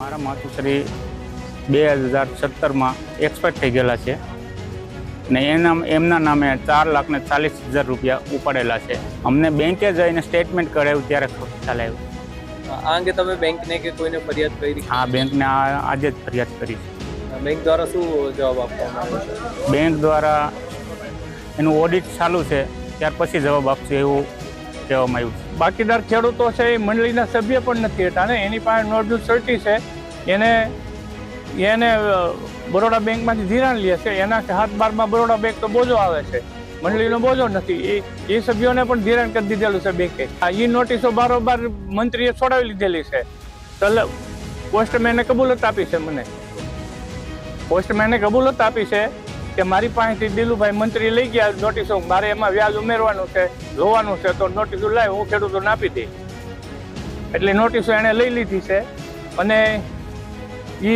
મારા માતુશ્રી બે હજાર સત્તરમાં એક્સપર્ટ થઈ ગયેલા છે ને એના એમના નામે ચાર લાખ ને ચાલીસ હજાર રૂપિયા ઉપાડેલા છે. અમને બેંકે જઈને સ્ટેટમેન્ટ કરાવ્યું ત્યારે ખ્યાલ આવ્યું આ અંગે તમે બેંકને કે કોઈને ફરિયાદ કરી? હા બેંકને આજે જ ફરિયાદ કરી બેંક દ્વારા શું જવાબ આપવામાં આવ્યો બેંક દ્વારા એનું ઓડિટ ચાલુ છે ત્યાર પછી જવાબ આપશે એવું કહેવામાં આવ્યું બાકીદાર ખેડૂતો છે એ મંડળીના સભ્ય પણ નથી હતા ને એની પાસે નોટબુક સર્ટી છે. એને એને બરોડા બેંકમાંથી ધિરાણ લે છે. એના હાથ બારમાં બરોડા બેંક તો બોજો આવે છે. મંડળીનો બોજો નથી. એ એ સભ્યોને પણ ધિરાણ કરી દીધેલું છે બેંકે. આ એ નોટિસો બારોબાર મંત્રીએ છોડાવી લીધેલી છે. તલ પોસ્ટમેને કબૂલત આપી છે મને. પોસ્ટમેને કબૂલત આપી છે. કે મારી પાસેથી દિલુભાઈ મંત્રી લઈ ગયા નોટિસો મારે એમાં વ્યાજ ઉમેરવાનું છે, જોવાનું છે, તો નોટિસો લાવી હું ખેડૂતોને આપી દઈ એટલે નોટિસો એણે લઈ લીધી છે. અને એ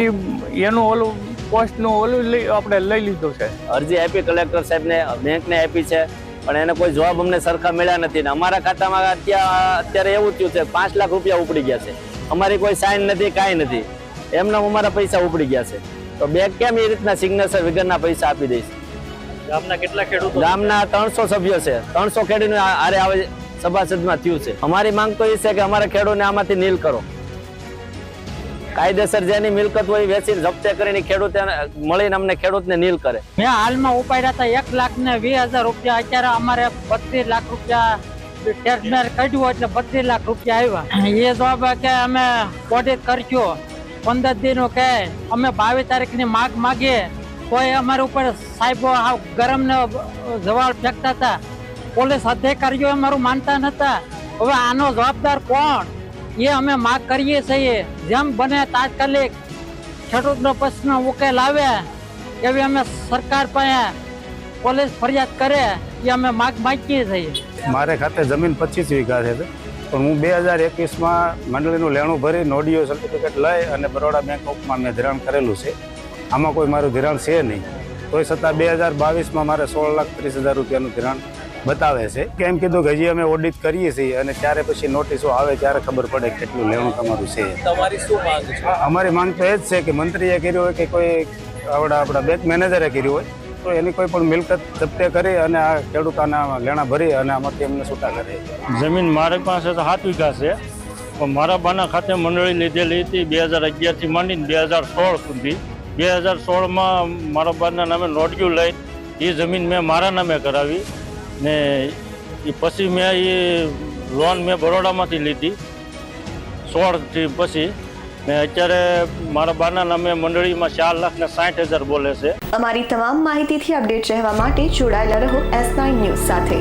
એનું ઓલું પોસ્ટનું ઓલું લઈ આપણે લઈ લીધું છે. અરજી આપી કલેક્ટર સાહેબને બેંકને આપી છે. પણ એને કોઈ જવાબ અમને સરખા મળ્યા નથી. ને અમારા ખાતામાં અત્યારે અત્યારે એવું થયું છે, પાંચ લાખ રૂપિયા ઉપડી ગયા છે. અમારી કોઈ સાઇન નથી, કાંઈ નથી. એમના અમારા પૈસા ઉપડી ગયા છે. તો બે કેમ એ રીતના સિગ્નેચર વગરના પૈસા આપી દઈશ? ગામના કેટલા ખેડૂતો ગામના ત્રણસો સભ્યો છે. ત્રણસો ખેડૂતો આરે આવે સભાસદમાં થયું છે. અમારી માંગ તો એ છે કે અમારા ખેડૂતને આમાંથી નીલ કરો. કાયદેસર જેની મિલકત હોય વેચી જપ્તે કરીને ખેડૂત મળીને અમને ખેડૂતને નીલ કરે. મેં હાલમાં ઉપાડ્યા હતા એક લાખ ને વીસ હજાર રૂપિયા. અત્યારે અમારે બત્રીસ લાખ રૂપિયા ટેક્સ મેર કાઢ્યું એટલે બત્રીસ લાખ રૂપિયા આવ્યા. એ જવાબ કે અમે ઓડિટ કરશું. પંદર દિનો કે અમે બાવીસ તારીખની માગ માગીએ કોઈ અમારા ઉપર સાહેબો આ ગરમ ને જવાબ ફેંકતા હતા. પોલીસ અધિકારીઓ અમારું માનતા નતા. હવે આનો જવાબદાર કોણ? એ અમે માગ કરીએ છીએ. જેમ બને તાત્કાલિક ખેડૂતનો પ્રશ્ન ઉકેલ આવે, એવી અમે સરકાર પાસે પોલીસ ફરિયાદ કરે, એ અમે માગ માગીએ છીએ. મારે ખાતે જમીન પચીસ વીઘા છે પણ હું બે હજાર એકવીસમાં મંડળીનું લેણું ભરી નોડીઓ સર્ટિફિકેટ લઈ અને બરોડા બેંક ઓફમાં મેં ધિરાણ કરેલું છે. આમાં કોઈ મારું ધિરાણ છે નહીં. તોય છતાં બે હજાર બાવીસમાં મારે સોળ લાખ ત્રીસ હજાર રૂપિયાનું ધિરાણ બતાવે છે. કેમ કીધું કે હજી અમે ઓડિટ કરીએ છીએ અને ત્યારે પછી નોટિસો આવે ત્યારે ખબર પડે કેટલું લેણું તમારું છે. તમારી શું માંગ છે? અમારી માંગ તો એ જ છે કે મંત્રીએ કર્યું હોય કે કોઈ આપણા આપણા બેંક મેનેજરે કર્યું હોય. તો એની કોઈ પણ મિલકત જપ્તે કરી અને આ ખેડૂતોના લેણા ભરી અને આમાંથી એમને છૂટા કરી. જમીન મારી પાસે તો સાત વીઘા છે. પણ મારા બાના ખાતે મંડળી લીધેલી હતી બે હજાર અગિયારથી માંડીને બે હજાર સોળ સુધી. બે હજાર સોળમાં મારા બાના નામે નોટિયું લઈ એ જમીન મેં મારા નામે કરાવી ને એ પછી મેં એ લોન મેં બરોડામાંથી લીધી. સોળથી પછી ને અત્યારે મારા બાના નામે મંડળીમાં ચાર લાખ ને સાઠ હજાર બોલે છે. અમારી તમામ માહિતીથી અપડેટ રહેવા માટે જોડાયેલા રહો એસ નાઇન ન્યૂઝ સાથે.